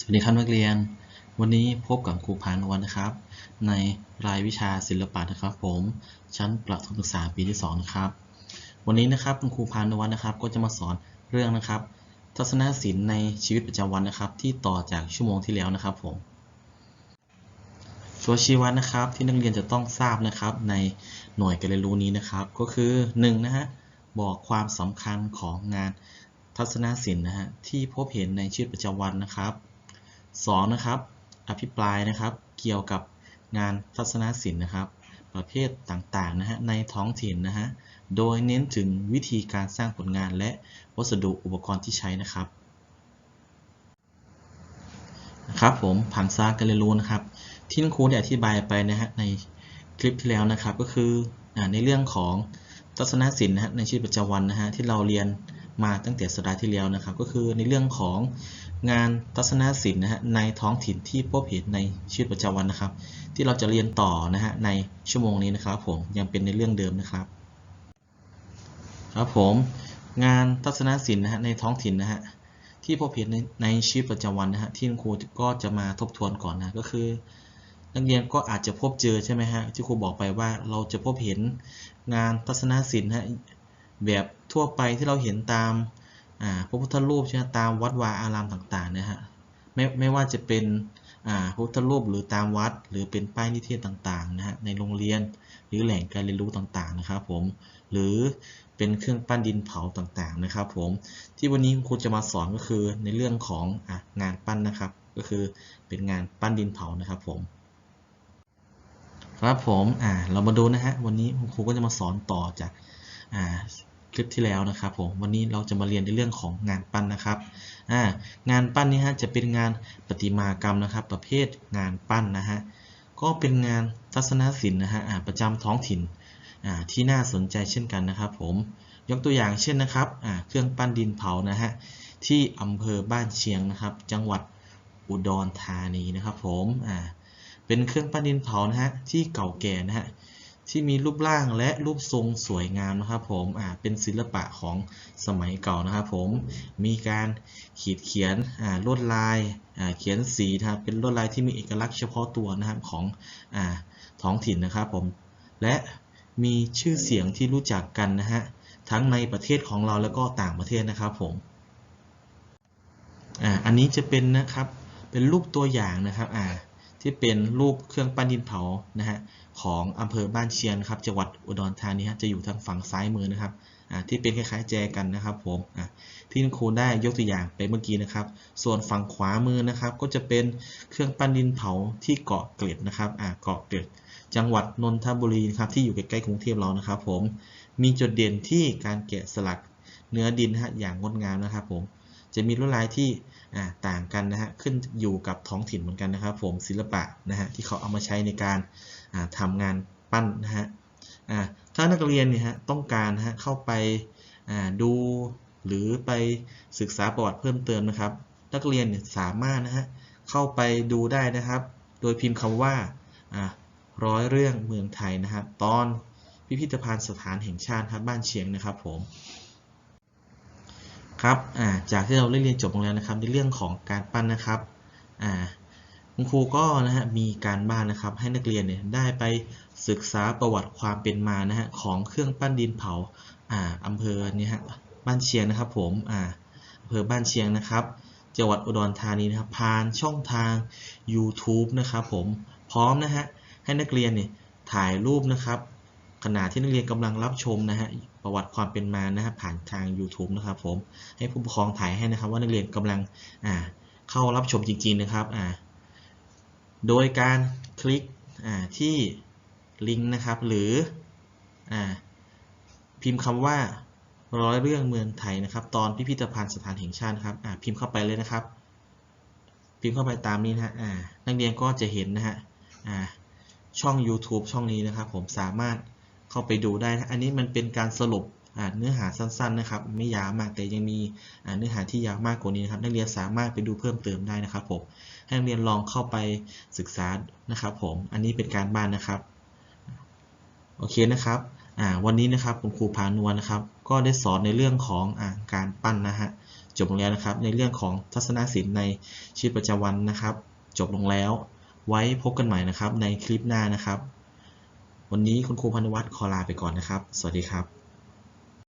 สวัสดีครับนักเรียน วันนี้พบกับครูพานวันนะครับ ในรายวิชาศิลปะนะครับ ผมชั้นประถมศึกษาปีที่2นะครับวันนี้นะครับคุณครูพานวันนะครับ ก็จะมาสอนเรื่องนะครับ ทัศนศิลป์ในชีวิตประจำวันนะครับ ที่ต่อจากชั่วโมงที่แล้วนะครับผมตัวชี้วัดนะครับ ที่นักเรียนจะต้องทราบนะครับ ในหน่วยการเรียนรู้นี้นะครับ ก็คือ1นะฮะบอกความสำคัญของงานทัศนศิลป์นะฮะที่พบเห็นในชีวิตประจำวันนะครับ 2. นะครับอภิปรายนะครับ เกี่ยวกับงานทัศนศิลป์นะครับ ประเภทต่างๆนะฮะในท้องถิ่นนะฮะโดยเน้นถึงวิธีการสร้างผลงานและวัสดุอุปกรณ์ที่ใช้นะครับนะครับผมผังซาการเรียนรู้นะครับ ที่คุณครูได้อธิบายไปนะฮะในคลิปที่แล้วนะครับก็คืออในเรื่องของทัศนศิลป์นะฮะในชีวิตประจำวันนะฮะที่เราเรียน มาตั้งแต่สัปดาห์ที่แล้วนะครับ ก็คือในเรื่องของงานทัศนศิลป์นะฮะในท้องถิ่นที่พบเห็นในชีวิตประจำวันนะครับ ที่เราจะเรียนต่อนะฮะในชั่วโมงนี้นะครับ ผมยังเป็นในเรื่องเดิมนะครับ ครับผมงานทัศนศิลป์นะฮะในท้องถิ่นนะฮะที่พบเห็นในในชีวิตประจำวันนะฮะที่ครูก็จะมาทบทวนก่อนนะก็คือ นักเรียนก็อาจจะพบเจอใช่ไหมฮะที่ครูบอกไปว่าเราจะพบเห็นงานทัศนศิลป์ฮะ แบบทั่วไปที่เราเห็นตามพระพุทธรูปใช่ไหมตามวัดวาอารามต่างๆนะฮะไม่ไม่ว่าจะเป็นพระพุทธรูปหรือตามวัด หรือเป็นป้ายนิเทศต่างๆนะฮะในโรงเรียนหรือแหล่งการเรียนรู้ต่างๆนะครับผมหรือเป็นเครื่องปั้นดินเผาต่างๆนะครับผมที่วันนี้ครูจะมาสอนก็คือในเรื่องขององานปั้นนะครับ ก็คือเป็นงานปั้นดินเผานะครับผมครับผมอ่าเรามาดูนะฮะวันนี้ครูก็จะมาสอนต่อจากอ่า คลิปที่แล้วนะครับผมวันนี้เราจะมาเรียนในเรื่องของงานปั้นนะครับงานปั้นนี้ฮะจะเป็นงานประติมากรรมนะครับ ประเภทงานปั้นนะฮะก็เป็นงานทัศนศิลป์นะฮะประจำท้องถิ่นที่น่าสนใจเช่นกันนะครับ ผมยกตัวอย่างเช่นนะครับเครื่องปั้นดินเผานะฮะที่อำเภอบ้านเชียงนะครับ จังหวัดอุดรธานีนะครับ ผมเป็นเครื่องปั้นดินเผานะฮะที่เก่าแก่นะฮะ ที่มีรูปร่างและรูปทรงสวยงามนะครับผมอ่าเป็นศิลปะของสมัยเก่านะครับผมมีการขีดเขียนอ่าลวดลายอ่าเขียนสีนะครับเป็นลวดลายที่มีเอกลักษณ์เฉพาะตัวนะครับของอ่าท้องถิ่นนะครับผมและมีชื่อเสียงที่รู้จักกันนะฮะทั้งในประเทศของเราแล้วก็ต่างประเทศนะครับผมอ่าอันนี้จะเป็นนะครับเป็นรูปตัวอย่างนะครับอ่า ที่เป็นรูปเครื่องปั้นดินเผานะฮะของอำเภอบ้านเชียงครับจังหวัดอุดรธานีฮะจะอยู่ทางฝั่งซ้ายมือนะครับที่เป็นคล้ายๆแจกันนะครับผมที่ครูได้ยกตัวอย่างไปเมื่อกี้นะครับ ส่วนฝั่งขวามือนะครับ ก็จะเป็นเครื่องปั้นดินเผาที่เกาะเกร็ดนะครับเกาะเกร็ดจังหวัดนนทบุรีครับที่อยู่ใกล้ๆกรุงเทพเรานะครับ ผมมีจุดเด่นที่การแกะสลักเนื้อดินฮะอย่างงดงามนะครับผม จะมีลวดลายที่ต่างกันนะฮะขึ้นอยู่กับท้องถิ่นเหมือนกันนะครับ ผมศิลปะนะฮะที่เขาเอามาใช้ในการทำงานปั้นนะฮะถ้านักเรียนเนี่ยฮะต้องการฮะเข้าไปดูหรือไปศึกษาประวัติเพิ่มเติมนะครับ นักเรียนสามารถนะฮะเข้าไปดูได้นะครับ โดยพิมพ์คำว่าร้อยเรื่องเมืองไทยนะครับ ตอนพิพิธภัณฑ์สถานแห่งชาติครับบ้านเชียงนะครับผม ครับจากที่เราได้เรียนจบลงแล้วนะครับ ในเรื่องของการปั้นนะครับคุณครูก็นะฮะมีการบ้านนะครับ ให้นักเรียนเนี่ยได้ไปศึกษาประวัติความเป็นมานะฮะของเครื่องปั้นดินเผาอ่าอำเภอเนี่ยฮะบ้านเชียงนะครับผมอ่าอำเภอบ้านเชียงนะครับ จังหวัดอุดรธานีนะครับผ่านช่องทาง YouTube นะครับผมพร้อมนะฮะให้นักเรียนเนี่ยถ่ายรูปนะครับขณะที่นักเรียนกำลังรับชมนะฮะ ประวัติความเป็นมานะฮะผ่านทาง YouTube นะครับผมให้ผู้ปกครองถ่ายให้นะครับว่านักเรียนกำลังอ่าเข้ารับชมจริง ๆนะครับอ่าโดยการคลิกที่ลิงก์นะครับหรืออพิมพ์คำว่าร้อยเรื่องเมืองไทยนะครับ ตอนพิพิธภัณฑ์สถานแห่งชาติครับพิมพ์เข้าไปเลยนะครับ พิมพ์เข้าไปตามนี้นะฮะนักเรียนก็จะเห็นนะฮะช่อง YouTube ช่องนี้นะครับ ผมสามารถ เข้าไปดูได้อันนี้มันเป็นการสรุปเนื้อหาสั้นๆนะครับ ไม่ยาวมากแต่ยังมีเนื้อหาที่ยาวมากกว่านี้นะครับ นักเรียนสามารถไปดูเพิ่มเติมได้นะครับผมให้นักเรียนลองเข้าไปศึกษานะครับ ผมอันนี้เป็นการบ้านนะครับโอเคนะครับวันนี้นะครับคุณครูพานวลนะครับ ก็ได้สอนในเรื่องของอการปั้นนะฮะจบลงแล้วนะครับ ในเรื่องของทัศนศิลป์ในชีวิตประจำวันนะครับ จบลงแล้ว ไว้พบกันใหม่นะครับในคลิปหน้านะครับ วันนี้คุณครูพันวัตรขอลาไปก่อนนะครับ สวัสดีครับ